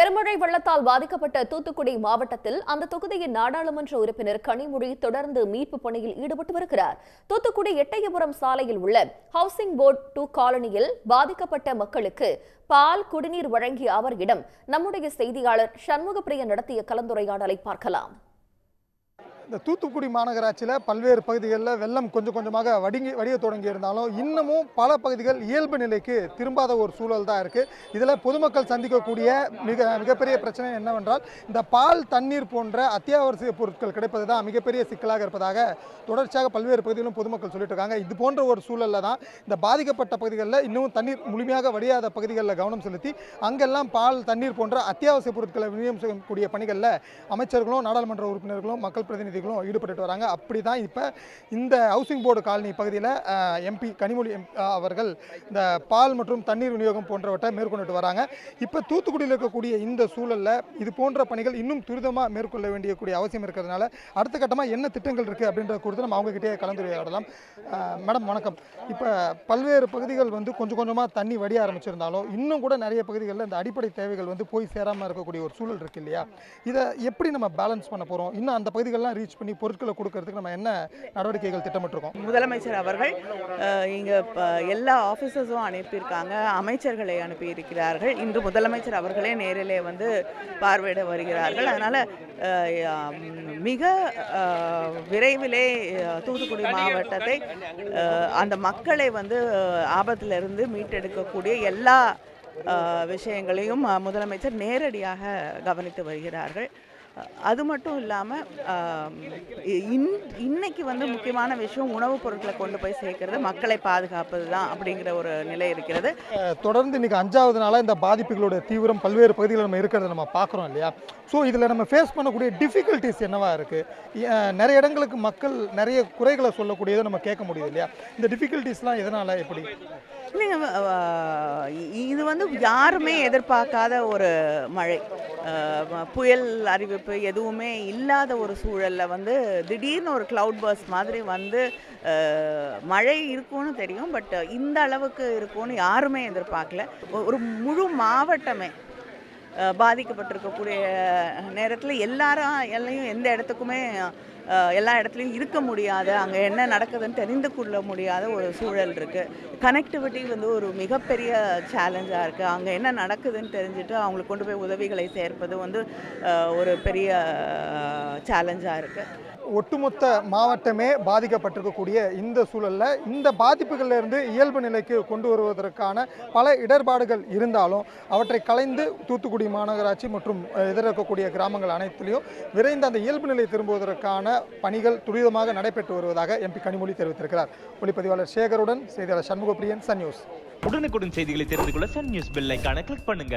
பெருமழை வெள்ளத்தால் பாதிக்கப்பட்ட தூத்துக்குடி மாவட்டத்தில் அந்த தொகுதியின் நாடாளுமன்ற உறுப்பினர் கனிமொழி தொடர்ந்து மீட்பு பணியில் ஈடுபட்டு வருகிறார். தூத்துக்குடி எட்டயபுரம் சாலையில் உள்ள ஹவுசிங் போர்ட் டூ காலனியில் பாதிக்கப்பட்ட மக்களுக்கு பால் குடிநீர் வழங்கிய அவரிடம் நம்முடைய செய்தியாளர் சண்முகப்பிரியா நடத்திய கலந்துரையாடலை பார்க்கலாம். இந்த தூத்துக்குடி மாநகராட்சியில் பல்வேறு பகுதிகளில் வெள்ளம் கொஞ்சம் கொஞ்சமாக வடிங்கி வடிய தொடங்கி இருந்தாலும் இன்னமும் பல பகுதிகள் இயல்பு நிலைக்கு திரும்பாத ஒரு சூழல் தான் இருக்குது இதில் பொதுமக்கள் சந்திக்கக்கூடிய மிக மிகப்பெரிய பிரச்சனை என்னவென்றால் இந்த பால் தண்ணீர் போன்ற அத்தியாவசிய பொருட்கள் கிடைப்பது தான் மிகப்பெரிய சிக்கலாக இருப்பதாக தொடர்ச்சியாக பல்வேறு பகுதிகளிலும் பொதுமக்கள் சொல்லிட்டு இருக்காங்க இது போன்ற ஒரு சூழலில் தான் இந்த பாதிக்கப்பட்ட பகுதிகளில் இன்னமும் தண்ணீர் முழுமையாக வடியாத பகுதிகளில் கவனம் செலுத்தி அங்கெல்லாம் பால் தண்ணீர் போன்ற அத்தியாவசிய பொருட்களை விநியோகம் செய்யக்கூடிய பணிகளில் அமைச்சர்களும் நாடாளுமன்ற உறுப்பினர்களும் மக்கள் பிரதிநிதிகளும் ஈடுபட்டு வராங்க. அப்படி தான் இப்போ இந்த ஹவுசிங் போர்டு காலனி பகுதியில் எம்பி கனிமொழி எம் அவர்கள் இந்த பால் மற்றும் தண்ணீர் விநியோகம் போன்றவற்றை மேற்கொண்டுட்டு வராங்க. இப்போ தூத்துக்குடியில் இருக்கக்கூடிய இந்த சூழலில் இது போன்ற பணிகள் இன்னும் துரிதமாக மேற்கொள்ள வேண்டியக்கூடிய அவசியம் இருக்கிறதுனால அடுத்த கட்டமாக என்ன திட்டங்கள் இருக்குது அப்படின்றத குறித்து நம்ம அவங்ககிட்டயே கலந்துரையாடலாம். மேடம் வணக்கம். இப்போ பல்வேறு பகுதிகள் வந்து கொஞ்சம் கொஞ்சமாக தண்ணி வடிய ஆரம்பிச்சிருந்தாலும் இன்னும் கூட நிறைய பகுதிகளில் இந்த அடிப்படை தேவைகள் வந்து போய் சேராமல் இருக்கக்கூடிய ஒரு சூழல் இருக்கு இல்லையா? இதை எப்படி நம்ம பேலன்ஸ் பண்ண போகிறோம் இன்னும் அந்த பகுதிகளெலாம் ரீச் பண்ணி பொருட்களை கொடுக்கறதுக்கு நம்ம என்ன நடவடிக்கைகள் திட்டமிட்டிருக்கோம்? முதலமைச்சர் அவர்கள் இங்கே எல்லா ஆஃபீஸர்ஸும் அனுப்பியிருக்காங்க அமைச்சர்களை அனுப்பியிருக்கிறார்கள். இன்று முதலமைச்சர் அவர்களே நேரிலே வந்து பார்வையிட வருகிறார்கள். அதனால் மிக விரைவிலே தூத்துக்குடி மாவட்டத்தை அந்த மக்களை வந்து ஆபத்திலிருந்து மீட்டெடுக்கக்கூடிய எல்லா விஷயங்களையும் முதலமைச்சர் நேரடியாக கவனித்து வருகிறார்கள். அது மட்டும் இல்லாமல் இன் இன்னைக்கு வந்து முக்கியமான விஷயம் உணவுப் பொருட்களை கொண்டு போய் சேர்க்கறது மக்களை பாதுகாப்பது தான் அப்படிங்கிற ஒரு நிலை இருக்கிறது. தொடர்ந்து இன்னைக்கு அஞ்சாவது நாளாக இந்த பாதிப்புகளோட தீவிரம் பல்வேறு பகுதிகளில் நம்ம இருக்கிறத நம்ம பார்க்குறோம் இல்லையா? ஸோ இதில் நம்ம ஃபேஸ் பண்ணக்கூடிய டிஃபிகல்ட்டிஸ் என்னவா இருக்குது நிறைய இடங்களுக்கு மக்கள் நிறைய குறைகளை சொல்லக்கூடியதை நம்ம கேட்க முடியுது இல்லையா? இந்த டிஃபிகல்ட்டிஸ்லாம் எதனால் எப்படி இல்லைங்க வந்து யாருமே எதிர்பார்க்காத ஒரு மழை. புயல் அறிவிப்பு எதுவுமே இல்லாத ஒரு சூழலில் வந்து திடீர்னு ஒரு க்ளவுட் பர்ஸ் மாதிரி வந்து மழை இருக்கும்னு தெரியும். பட் இந்த அளவுக்கு இருக்கும்னு யாருமே எதிர்பார்க்கல. ஒரு முழு மாவட்டமே பாதிக்கப்பட்டிருக்கக்கூடிய நேரத்தில் எல்லாரும் எல்லையும் எந்த இடத்துக்குமே எல்லா இடத்துலையும் இருக்க முடியாத அங்கே என்ன நடக்குதுன்னு தெரிந்து கொள்ள முடியாத ஒரு சூழல் இருக்குது கனெக்டிவிட்டி வந்து ஒரு மிகப்பெரிய சேலஞ்சாக இருக்குது அங்கே என்ன நடக்குதுன்னு தெரிஞ்சுட்டு அவங்களுக்கு கொண்டு போய் உதவிகளை சேர்ப்பது வந்து ஒரு பெரிய சேலஞ்சாக இருக்குது ஒட்டுமொத்த மாவட்டமே பாதிக்கப்பட்டிருக்கக்கூடிய இந்த சூழலில் இந்த பாதிப்புகளிலிருந்து இயல்பு நிலைக்கு கொண்டு வருவதற்கான பல இடர்பாடுகள் இருந்தாலும் அவற்றை கலைந்து தூத்துக்குடி மாநகராட்சி மற்றும் இதர இருக்கக்கூடிய கிராமங்கள் அனைத்துலேயும் விரைந்து அந்த இயல்பு நிலை திரும்புவதற்கான பணிகள் துரிதமாக நடைபெற்று வருவதாக எம்பி கனிமொழி தெரிவித்திருக்கிறார். ஒளிப்பதிவாளர் சேகருடன் செய்தியாளர் சண்முகப்பிரியன் சன் நியூஸ். உடனுக்குடன் செய்திகளை தெரிந்து கொள்ள சன் நியூஸ் பெல்லைக்கான கிளிக் பண்ணுங்க.